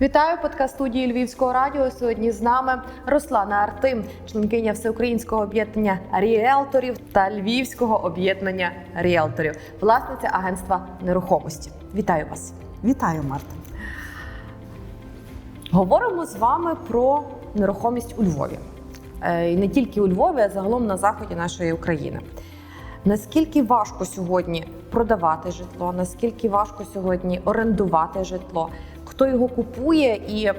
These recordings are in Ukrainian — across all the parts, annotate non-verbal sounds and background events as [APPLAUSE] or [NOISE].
Вітаю подкаст студії Львівського радіо. Сьогодні з нами Руслана Артим, членкиня Всеукраїнського об'єднання ріелторів та Львівського об'єднання ріелторів, власниця агентства нерухомості. Вітаю вас! Вітаю, Марта. Говоримо з вами про нерухомість у Львові. Е, І не тільки у Львові, а загалом на заході нашої України. Наскільки важко сьогодні продавати житло? Наскільки важко сьогодні орендувати житло? Хто його купує і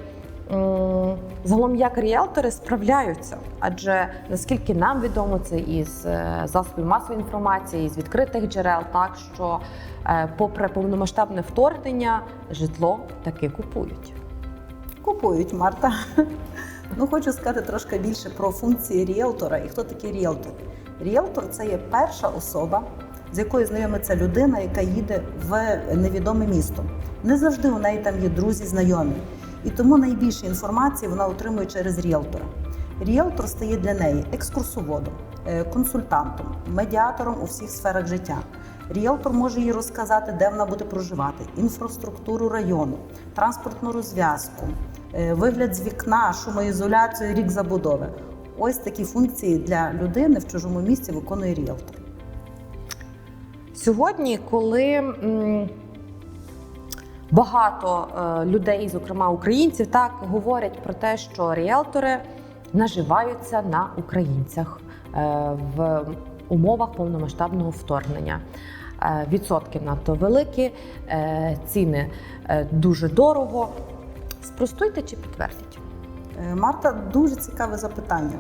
загалом як ріелтори справляються? Адже наскільки нам відомо це із е, засобів масової інформації, із відкритих джерел, так що е, попри повномасштабне вторгнення, житло таки купують. Купують Марта. Ну, хочу сказати трошки більше про функції ріелтора і хто такий ріелтор. Ріелтор це є перша особа, з якою знайомиться людина, яка їде в невідоме місто. Не завжди у неї там є друзі, знайомі. І тому найбільше інформації вона отримує через ріелтора. Ріелтор стає для неї екскурсоводом, е, консультантом, медіатором у всіх сферах життя. Ріелтор може їй розказати, де вона буде проживати, інфраструктуру району, транспортну розв'язку, е, вигляд з вікна, шумоізоляцію, рік забудови. Ось такі функції для людини в чужому місці виконує ріелтор. Сьогодні, коли багато е, людей, зокрема українців, так говорять про те, що ріелтори наживаються на українцях е, в умовах повномасштабного вторгнення. Е, Відсотки надто великі, ціни дуже дорого. Спростуйте чи підтвердіть? Марта, дуже цікаве запитання.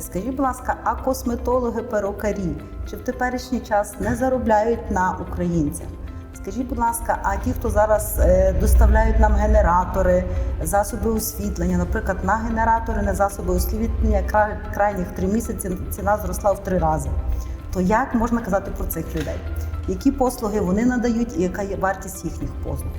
Скажіть, будь ласка, а косметологи перукарі чи в теперішній час не заробляють на українцях? Скажіть, будь ласка, а ті, хто зараз е, доставляють нам генератори, засоби освітлення, наприклад, на генератори, на засоби освітлення кра- крайніх три місяці ціна зросла в три рази. То як можна казати про цих людей? Які послуги вони надають і яка є вартість їхніх послуг?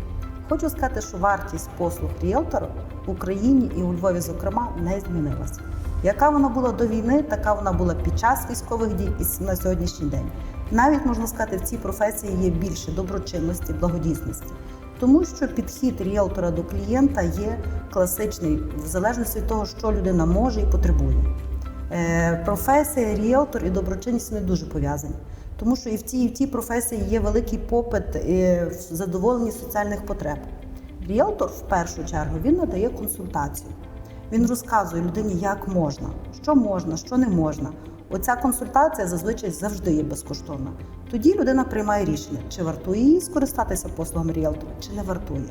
Хочу сказати, що вартість послуг ріелтора в Україні і у Львові, зокрема, не змінилася. Яка вона була до війни, така вона була під час військових дій і на сьогоднішній день. Навіть можна сказати, в цій професії є більше доброчинності, благодійності, тому що підхід ріелтора до клієнта є класичний в залежності від того, що людина може і потребує. Е, Професія ріелтор і доброчинність не дуже пов'язані, тому що і в цій, і в цій професії є великий попит е, в задоволенні соціальних потреб. Ріелтор в першу чергу він надає консультацію. Він розказує людині, як можна, що можна, що не можна. Оця консультація зазвичай завжди є безкоштовна. Тоді людина приймає рішення, чи вартує їй скористатися послугами ріелтора, чи не вартує.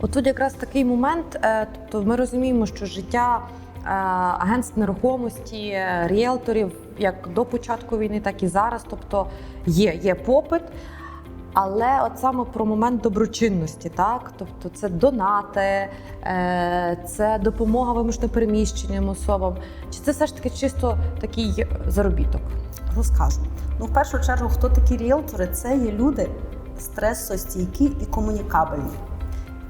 От тут якраз такий момент. е, Тобто ми розуміємо, що життя е, агентств нерухомості, е, ріелторів, як до початку війни, так і зараз. Тобто є, є попит. Але от саме про момент доброчинності, так тобто це донати, е, це допомога вимушено переміщеним особам. Чи це все ж таки чисто такий заробіток? Розкажу. Ну, в першу чергу, хто такі ріелтори? Це є люди стресостійкі і комунікабельні.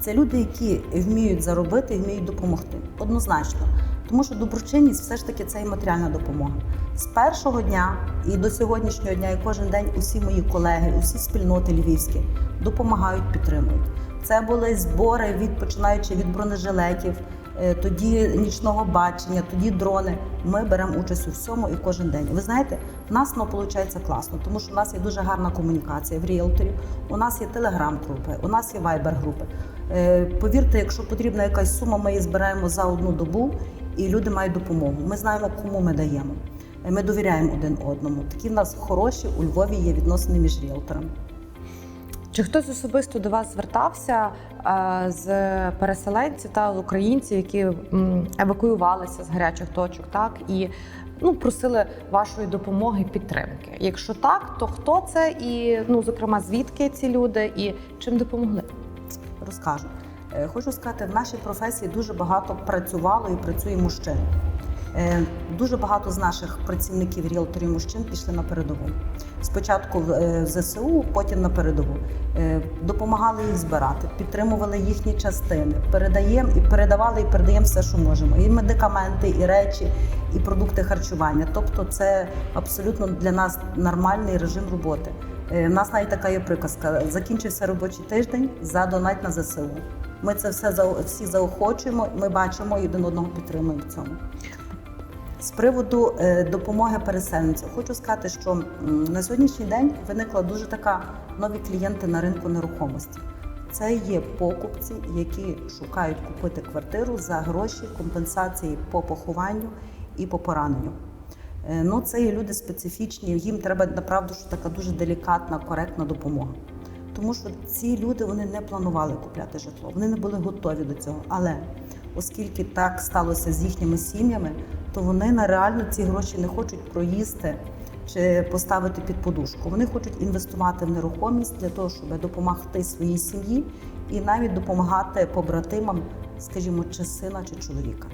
Це люди, які вміють заробити вміють допомогти. Однозначно. Тому що доброчинність все ж таки це і матеріальна допомога. З першого дня і до сьогоднішнього дня, і кожен день усі мої колеги, усі спільноти львівські допомагають, підтримують. Це були збори від починаючи від бронежилетів, е, тоді нічного бачення, тоді дрони. Ми беремо участь у всьому і кожен день. Ви знаєте, в нас воно виходить класно, тому що в нас є дуже гарна комунікація в ріелторів. У нас є телеграм-групи, у нас є вайбер-групи. Е, Повірте, якщо потрібна якась сума, ми її збираємо за одну добу, і люди мають допомогу. Ми знаємо, кому ми даємо. Ми довіряємо один одному. Такі в нас хороші у Львові є відносини між ріелторами. Чи хтось особисто до вас звертався е, з переселенців та з українців, які м, евакуювалися з гарячих точок, так і ну просили вашої допомоги і підтримки? Якщо так, то хто це і ну зокрема звідки ці люди і чим допомогли? Розкажу. Е, Хочу сказати, в нашій професії дуже багато працювало і працює мужчин. Е, Дуже багато з наших працівників ріелторів мужчин пішли на передову. Спочатку в е, ЗСУ, потім на передову. Допомагали їх збирати, підтримували їхні частини, передаємо і передавали і передаємо все, що можемо. І медикаменти, і речі, і продукти харчування. Тобто, це абсолютно для нас нормальний режим роботи. У нас навіть така є приказка: закінчився робочий тиждень, задонать на ЗСУ. Ми це все всі заохочуємо. Ми бачимо один одного підтримуємо в цьому. З приводу е, допомоги переселенцям, хочу сказати, що на сьогоднішній день виникла дуже така нові клієнти на ринку нерухомості. Це є покупці, які шукають купити квартиру за гроші компенсації по похованню і по пораненню. Е, Ну, це є люди специфічні, їм треба направду, що така дуже делікатна, коректна допомога. Тому що ці люди вони не планували купляти житло, вони не були готові до цього. Але оскільки так сталося з їхніми сім'ями, то вони на реально ці гроші не хочуть проїсти чи поставити під подушку. Вони хочуть інвестувати в нерухомість для того, щоб допомогти своїй сім'ї і навіть допомагати побратимам, скажімо, чи сина, чи чоловіка.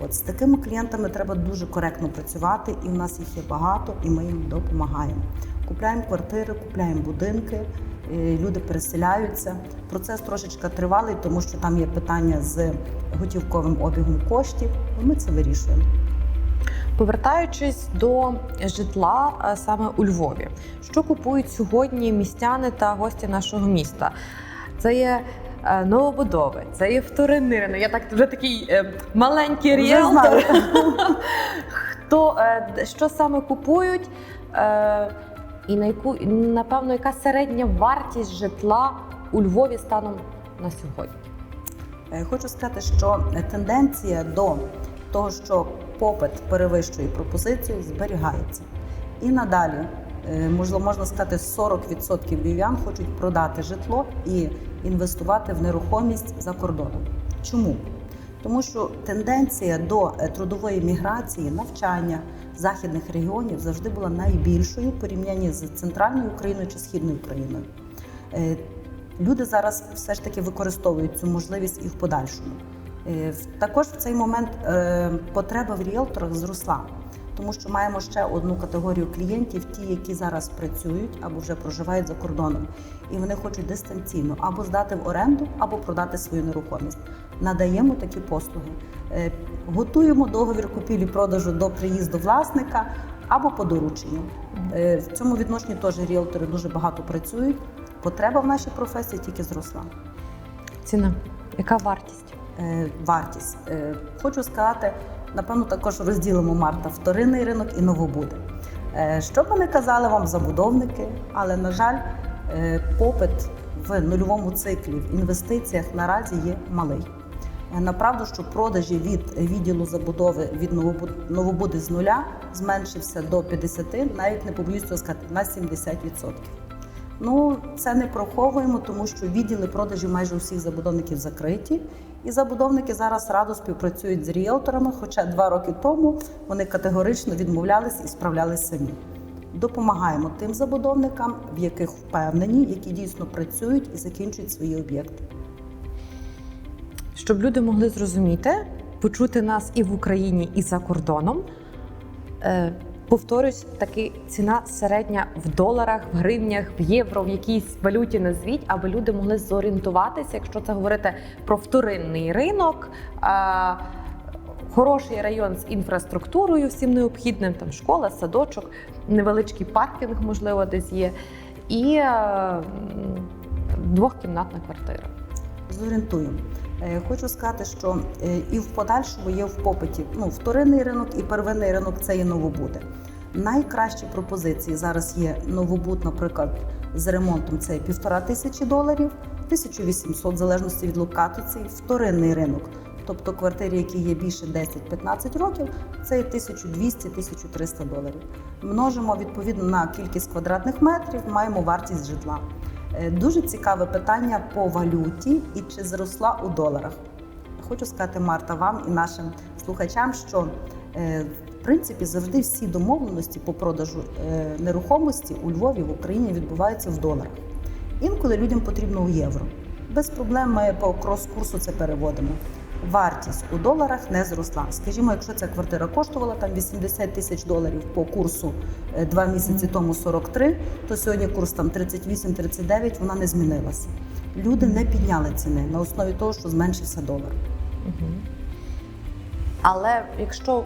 От з такими клієнтами треба дуже коректно працювати, і в нас їх є багато, і ми їм допомагаємо. Купляємо квартири, купляємо будинки, люди переселяються. Процес трошечки тривалий, тому що там є питання з готівковим обігом коштів. Ми це вирішуємо. Повертаючись до житла саме у Львові, що купують сьогодні містяни та гості нашого міста? Це є е, новобудови, це є вторинний ринок. Я так вже такий е, маленький ріелтор. [LAUGHS] Хто е, що саме купують? Е, і на яку напевно, яка середня вартість житла у Львові станом на сьогодні? Е, Хочу сказати, що тенденція до того, що попит перевищує пропозицію, зберігається. І надалі, е, можливо, можна сказати, 40% львів'ян хочуть продати житло і інвестувати в нерухомість за кордоном. Чому? Тому що тенденція до е, трудової міграції, навчання західних регіонів завжди була найбільшою в порівнянні з центральною Україною чи східною Україною. Е, Люди зараз все ж таки використовують цю можливість і в подальшому. Е, Також в цей момент е, потреба в ріелторах зросла, тому що маємо ще одну категорію клієнтів, ті, які зараз працюють або вже проживають за кордоном, і вони хочуть дистанційно або здати в оренду, або продати свою нерухомість. Надаємо такі послуги. Е, Готуємо договір купівлі-продажу до приїзду власника або по дорученню. Е, В цьому відношенні теж ріелтори дуже багато працюють. Потреба в нашій професії тільки зросла. Ціна, яка вартість? Е, Вартість. Хочу сказати, напевно, також розділимо Марта вторинний ринок і новобуди. Що б не казали вам забудовники, але на жаль, попит в нульовому циклі в інвестиціях наразі є малий. Направду, що продажі від відділу забудови від новобуд- новобуди з нуля зменшився до 50, навіть не побоюсь цього сказати, на 70%. Ну, це не проховуємо, тому що відділи продажів майже усіх забудовників закриті. І забудовники зараз радо співпрацюють з ріелторами, хоча два роки тому вони категорично відмовлялись і справлялись самі. Допомагаємо тим забудовникам, в яких впевнені, які дійсно працюють і закінчують свої об'єкти. Щоб люди могли зрозуміти, почути нас і в Україні, і за кордоном. Е, повторюсь, таки ціна середня в доларах, в гривнях, в євро, в якійсь валюті назвіть, аби люди могли зорієнтуватися, якщо це говорити про вторинний ринок. Е, Хороший район з інфраструктурою, всім необхідним, там школа, садочок, невеличкий паркінг, можливо, десь є, і е, м, двохкімнатна квартира. Зорієнтуємо. Е, Хочу сказати, що е, і в подальшому є в попиті ну, вторинний ринок і первинний ринок це є новобуди. Найкращі пропозиції зараз є новобуд, наприклад, з ремонтом це півтора тисячі доларів, 1800 в залежності від локації, вторинний ринок. Тобто квартири, які є більше 10-15 років, це 1200-1300 доларів. Множимо відповідно на кількість квадратних метрів, маємо вартість житла. Е, Дуже цікаве питання по валюті і чи зросла у доларах. Хочу сказати, Марта, вам і нашим слухачам, що е, в принципі завжди всі домовленості по продажу е, нерухомості у Львові в Україні відбуваються в доларах. Інколи людям потрібно у євро. Без проблем ми по крос-курсу це переводимо. Вартість у доларах не зросла. Скажімо, якщо ця квартира коштувала там 80 тисяч доларів по курсу е, два місяці тому 43, то сьогодні курс там 38-39, вона не змінилася. Люди не підняли ціни на основі того, що зменшився долар. Мгм. Але якщо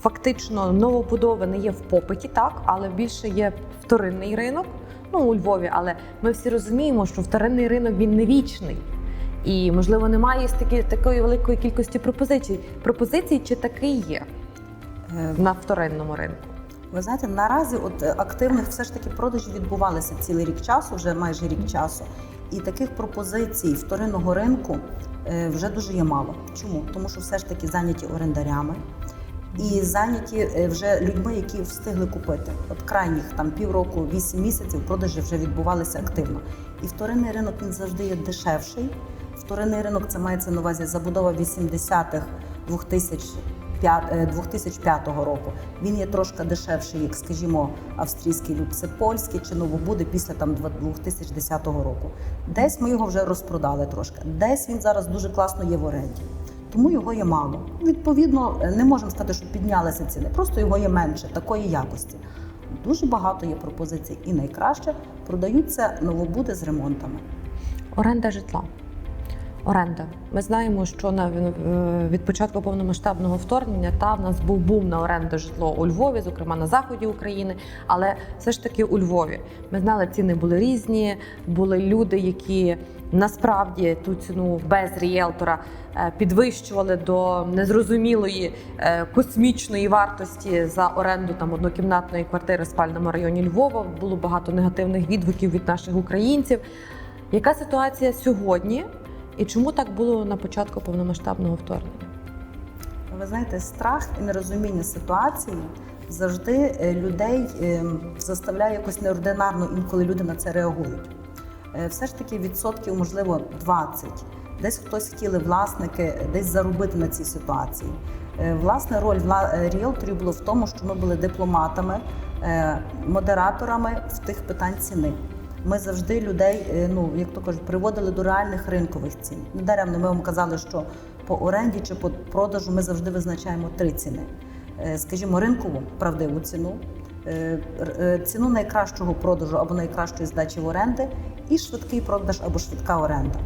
фактично новобудови не є в попиті, так, але більше є вторинний ринок, ну у Львові, але ми всі розуміємо, що вторинний ринок він не вічний. І можливо немає такі, такої великої кількості пропозицій. Пропозицій чи такий є Е, на вторинному ринку? Ви знаєте, наразі от е, активних все ж таки продажі відбувалися цілий рік часу, вже майже рік часу. І таких пропозицій вторинного ринку е, вже дуже є мало. Чому? Тому що все ж таки зайняті орендарями і зайняті вже людьми, які встигли купити. От крайніх там півроку, вісім місяців продажі вже відбувалися активно. І вторинний ринок він завжди є дешевший. Вторинний ринок це мається на увазі забудова 80-х, 2005, е, 2005 року. Він є трошки дешевший, як, скажімо, австрійський люд, це польський чи новобуди після там 2010 року. Десь ми його вже розпродали трошки, десь він зараз дуже класно є в оренді. Тому його є мало. Відповідно, е, не можемо сказати, що піднялися ціни, просто його є менше такої якості. Дуже багато є пропозицій, і найкраще продаються новобуди з ремонтами. Оренда житла. Оренда. Ми знаємо, що на е, від початку повномасштабного вторгнення та в нас був бум на оренду житло у Львові, зокрема на заході України. Але все ж таки у Львові ми знали, ціни були різні. Були люди, які насправді ту ціну без ріелтора е, підвищували до незрозумілої е, космічної вартості за оренду там однокімнатної квартири в спальному районі Львова. Було багато негативних відгуків від наших українців. Яка ситуація сьогодні? І чому так було на початку повномасштабного вторгнення? Ви знаєте, страх і нерозуміння ситуації завжди е, людей е, заставляє якось неординарно, інколи люди на це реагують. Е, Все ж таки відсотків, можливо, 20. Десь хтось хотіли власники десь заробити на цій ситуації. Власне, роль вла- ріелторів було в тому, що ми були дипломатами, модераторами в тих питань ціни. Ми завжди людей, е, ну як то кажуть, приводили до реальних ринкових цін. Недаремно ми вам казали, що по оренді чи по продажу ми завжди визначаємо три ціни. Е, Скажімо, ринкову правдиву ціну, е, ціну найкращого продажу або найкращої здачі в оренди, і швидкий продаж або швидка оренда.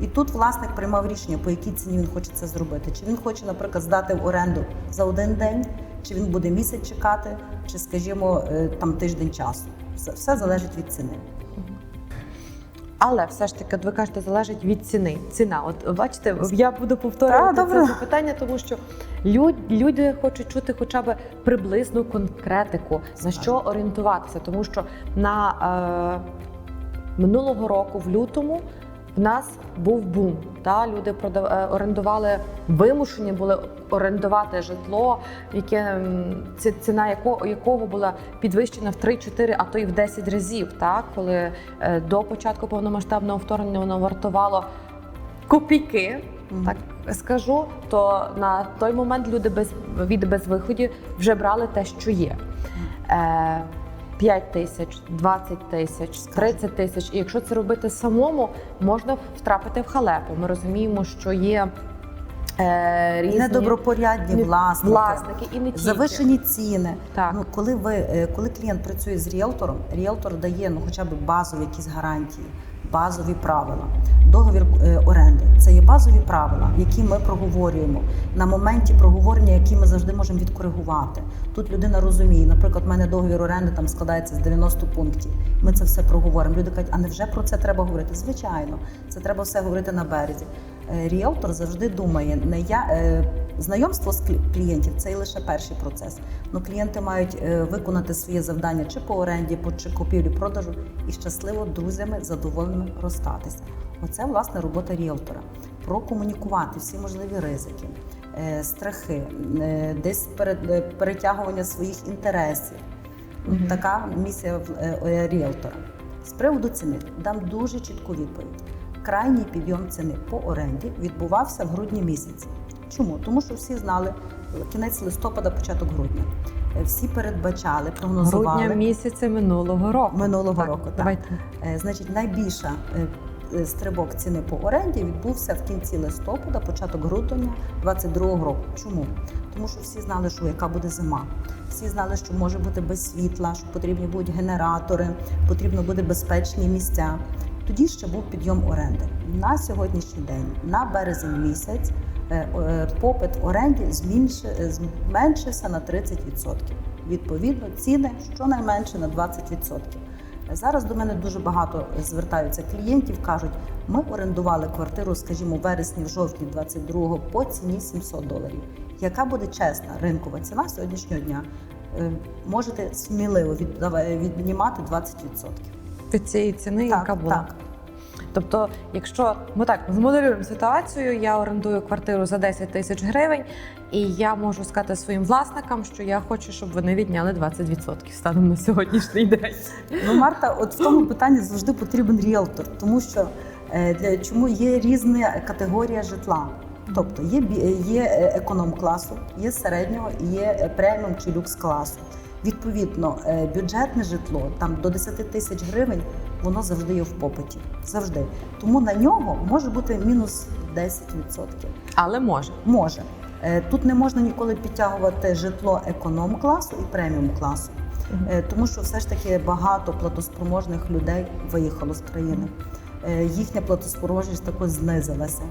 І тут власник приймав рішення, по якій ціні він хоче це зробити. Чи він хоче, наприклад, здати в оренду за один день, чи він буде місяць чекати, чи, скажімо, там тиждень часу. Все залежить від ціни. Але все ж таки, от ви кажете, залежить від ціни. Ціна, от бачите, я буду повторювати Та, це запитання, тому що люд, люди хочуть чути хоча б приблизну конкретику, на що орієнтуватися, тому що на е, минулого року, в лютому, в нас був бум. Та люди продав, е, орендували, вимушені були орендувати житло, яке ціна якого, якого була підвищена в 3-4, а то й в 10 разів. Так, коли е, до початку повномасштабного вторгнення воно вартувало копійки. Мгм. Так скажу, то на той момент люди без від безвиходів вже брали те, що є. Е, 5 тисяч, 20 тисяч, 30 тисяч. І якщо це робити самому, можна втрапити в халепу. Ми розуміємо, що є е, різні Недобропорядні власники, власники і не тільки. завишені ціни. Так. Ну, коли ви е, коли клієнт працює з ріелтором, ріелтор дає ну хоча б базові якісь гарантії, базові правила. Договір е, оренди це є базові правила, які ми проговорюємо на моменті проговорення, які ми завжди можемо відкоригувати. Тут людина розуміє, наприклад, в мене договір оренди там складається з 90 пунктів. Ми це все проговоримо. Люди кажуть, а невже про це треба говорити? Звичайно, це треба все говорити на березі. Е, Ріелтор завжди думає, не я е, знайомство з клі- клієнтів це і лише перший процес. Ну клієнти мають е, виконати своє завдання чи по оренді, по чи купівлі продажу і щасливо друзями задоволеними розстатися. Оце власне робота ріелтора. Прокомунікувати всі можливі ризики, е, страхи, е, десь перед- перетягування своїх інтересів. Мгм. Така місія ріелтора. З приводу ціни дам дуже чітку відповідь. Крайній підйом ціни по оренді відбувався в грудні місяці. Чому? Тому що всі знали е, кінець листопада, початок грудня. Е, Всі передбачали, прогнозували. грудня місяця минулого року. Минулого року, так. Давайте. Е, Значить, найбільша стрибок ціни по оренді відбувся в кінці листопада, початок грудня 22-го року. Чому? Тому що всі знали, що яка буде зима. Всі знали, що може бути без світла, що потрібні будуть генератори, потрібно буде безпечні місця. Тоді ще був підйом оренди. На сьогоднішній день, на березень місяць, попит в оренді е, зменшився на 30%. Відповідно, ціни щонайменше на 20%. Зараз до мене дуже багато звертаються клієнтів, кажуть, ми орендували квартиру, скажімо, в вересні, в жовтні 22-го по ціні 700 доларів. Яка буде чесна ринкова ціна сьогоднішнього дня? Е, Можете сміливо віднімати 20%. Від цієї ціни, яка була. так. Тобто, якщо ми так змоделюємо ситуацію, я орендую квартиру за 10 тисяч гривень, і я можу сказати своїм власникам, що я хочу, щоб вони відняли 20% станом на сьогоднішній день. Ну, Марта, от в тому питанні завжди потрібен ріелтор, тому що е, для чому є різна категорія житла. Тобто є, бі- є е, економ-класу, є середнього є е, преміум чи люкс-класу. Відповідно, е, бюджетне житло там до 10 тисяч гривень, воно завжди є в попиті. Завжди. Тому на нього може бути мінус 10%. Але може. Може. Е, Тут не можна ніколи підтягувати житло економ-класу і преміум-класу. Е, тому що все ж таки багато платоспроможних людей виїхало з країни. Е, Їхня платоспроможність також знизилася.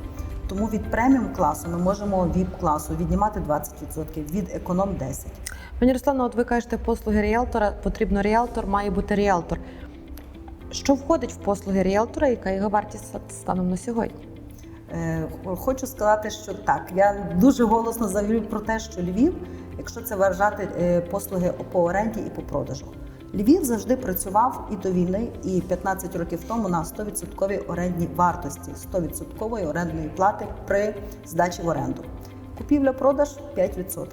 Тому від преміум класу ми можемо віп класу віднімати 20%, від економ 10%. Пані Руслано, от ви кажете, послуги ріелтора потрібно ріелтор, має бути ріелтор. Що входить в послуги ріелтора, яка його вартість станом на сьогодні? Е, Хочу сказати, що так. Я дуже голосно заявлю про те, що Львів, якщо це вважати е, послуги по оренді і по продажу. Львів завжди працював і до війни, і 15 років тому на 100% орендній вартості, 100% орендної плати при здачі в оренду. Купівля-продаж 5%.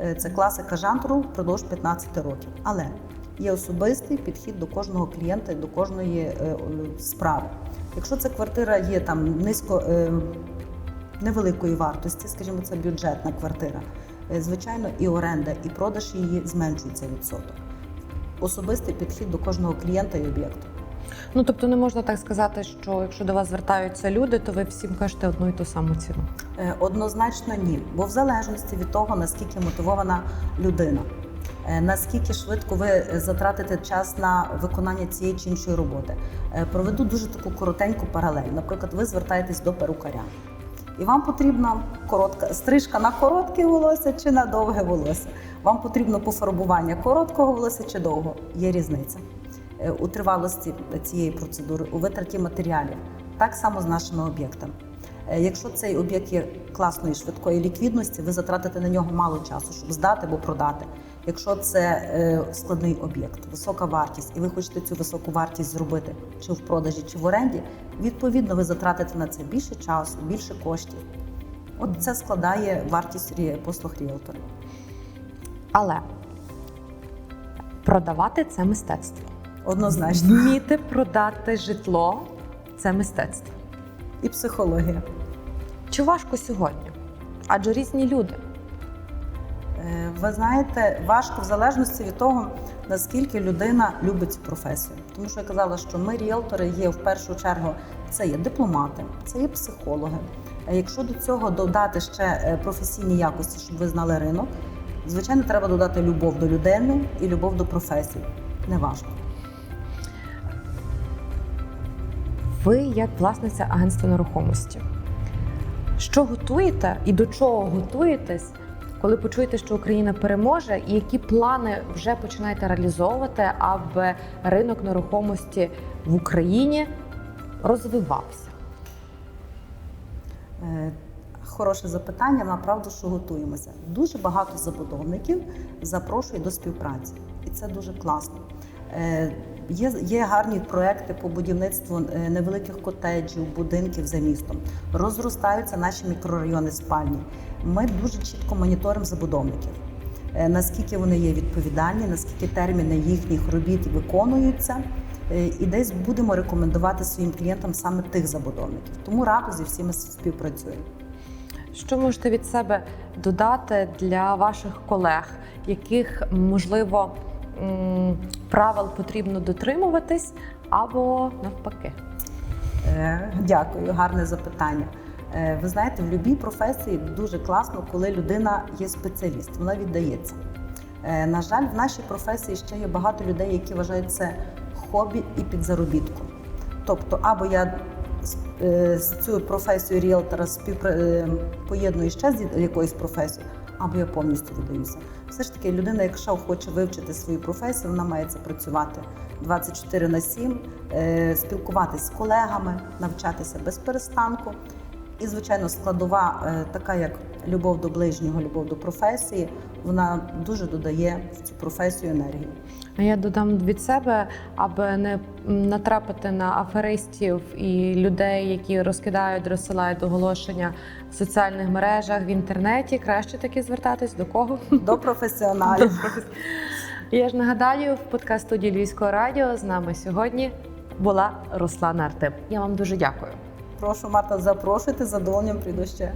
Е, Це класика жанру впродовж 15 років. Але є особистий підхід до кожного клієнта і до кожної е, справи. Якщо ця квартира є там низько е, невеликої вартості, скажімо, це бюджетна квартира, е, звичайно, і оренда, і продаж її зменшується відсоток. Особистий підхід до кожного клієнта і об'єкту. Ну тобто не можна так сказати, що якщо до вас звертаються люди, то ви всім кажете одну і ту саму ціну. Е, Однозначно ні, бо в залежності від того, наскільки мотивована людина, е, наскільки швидко ви затратите час на виконання цієї чи іншої роботи. Е, Проведу дуже таку коротеньку паралель. Наприклад, ви звертаєтесь до перукаря, і вам потрібна коротка стрижка на коротке волосся чи на довге волосся. Вам потрібно пофарбування короткого волосся чи довго. Є різниця е, у тривалості цієї процедури, у витраті матеріалів. Так само з нашими об'єктами. Е, Якщо цей об'єкт є класної швидкої ліквідності, ви затратите на нього мало часу, щоб здати або продати. Якщо це е, складний об'єкт, висока вартість, і ви хочете цю високу вартість зробити чи в продажі, чи в оренді, відповідно ви затратите на це більше часу, більше коштів. От це складає вартість послуг ріелтора. Але продавати це мистецтво. Однозначно. Вміти продати житло це мистецтво. І психологія. Чи важко сьогодні? Адже різні люди. Е, Ви знаєте, важко в залежності від того, наскільки людина любить цю професію. Тому що я казала, що ми, ріелтори, є в першу чергу це є дипломати, це є психологи. А якщо до цього додати ще е, професійні якості, щоб ви знали ринок, звичайно, треба додати любов до людини і любов до професії. Не важко. Ви як власниця агентства нерухомості. Що готуєте і до чого готуєтесь, коли почуєте, що Україна переможе, і які плани вже починаєте реалізовувати, аби ринок нерухомості в Україні розвивався? Е, Хороше запитання. Направду, що готуємося. Дуже багато забудовників запрошують до співпраці, і це дуже класно. Е, Є, є гарні проекти по будівництву е, невеликих котеджів, будинків за містом. Розростаються наші мікрорайони спальні. Ми дуже чітко моніторимо забудовників. Е, Наскільки вони є відповідальні, наскільки терміни їхніх робіт виконуються, Е, і десь будемо рекомендувати своїм клієнтам саме тих забудовників. Тому радо зі всіма співпрацюємо. Що можете від себе додати для ваших колег, яких можливо правил потрібно дотримуватись, або навпаки? Е, Дякую, гарне запитання. Е, Ви знаєте, в будь-якій професії дуже класно, коли людина є спеціаліст, вона віддається. Е, На жаль, в нашій професії ще є багато людей, які вважають це хобі і підзаробітком. Тобто, або я з- е, цю професію ріелтора поєдную ще з якоюсь професією, або я повністю віддаюся. Все ж таки, людина, якщо хоче вивчити свою професію, вона має це працювати 24 на 7, е, спілкуватись з колегами, навчатися без перестанку. І, звичайно, складова, е, така як любов до ближнього, любов до професії, вона дуже додає в цю професію енергії. А я додам від себе, аби не натрапити на аферистів і людей, які розкидають, розсилають оголошення в соціальних мережах в інтернеті. Краще таки звертатись до кого? До професіоналів. Я ж нагадаю, в подкаст студії Львівського радіо з нами сьогодні була Руслана Артип. Я вам дуже дякую. Прошу, Марта, запрошуйте, задоволенням прийду ще.